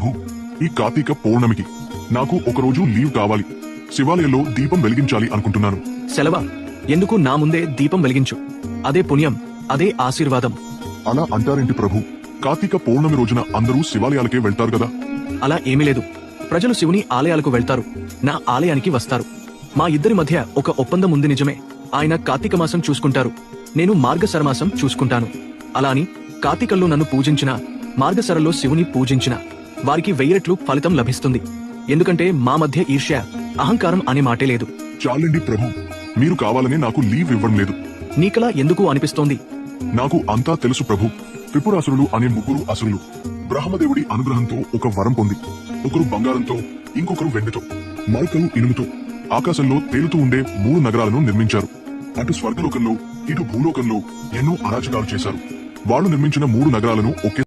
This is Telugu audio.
ప్రభు ఈ కార్తీక పౌర్ణమికి నాకు ఒకరోజు లీవ్ కావాలి. శివాలయంలో దీపం వెలిగించాలి అనుకుంటున్నాను. సెలవా? ఎందుకు నా ముందే దీపం వెలిగించు? అదే పుణ్యం అదే ఆశీర్వాదం. అలా అంటారేంటి ప్రభు? కార్తీక పౌర్ణమి రోజున అందరూ శివాలయాలకే వెళ్తారు కదా? అలా ఏమీ లేదు. ప్రజలు శివుని ఆలయాలకు వెళ్తారు. నా ఆలయానికి వస్తారు. మా ఇద్దరి మధ్య ఒక ఒప్పందం ఉంది నిజమే. ఆయన కార్తీక మాసం చూసుకుంటారు. నేను మార్గశర మాసం చూసుకుంటాను. అలా అని కార్తీకంలో నన్ను పూజించిన మార్గశరలో శివుని పూజించిన. వారికి వెయ్యి రెట్లు ఫలితం లభిస్తుంది. ఎందుకంటే మా మధ్య ఈర్ష్య అహంకారం అనే మాటే లేదు. చాలండి ప్రభు మీరు కావాలని నాకు లీవ్ ఇవ్వడం లేదు. నీకలా ఎందుకు అనిపిస్తోంది? నాకు అంతా తెలుసు ప్రభు త్రిపురాసురులు అనే ముగ్గురు అసురులు. బ్రహ్మదేవుడి అనుగ్రహంతో ఒక వరం పొంది ఒకరు బంగారంతో ఇంకొకరు వెండితో మరొకరు ఇనుముతో ఆకాశంలో తేలుతూ ఉండే మూడు నగరాలను నిర్మించారు. అటు స్వర్గలోకంలో ఇటు భూలోకంలో ఎన్నో అరాచకాలు చేశారు. వాళ్ళు నిర్మించిన మూడు నగరాలను ఒకే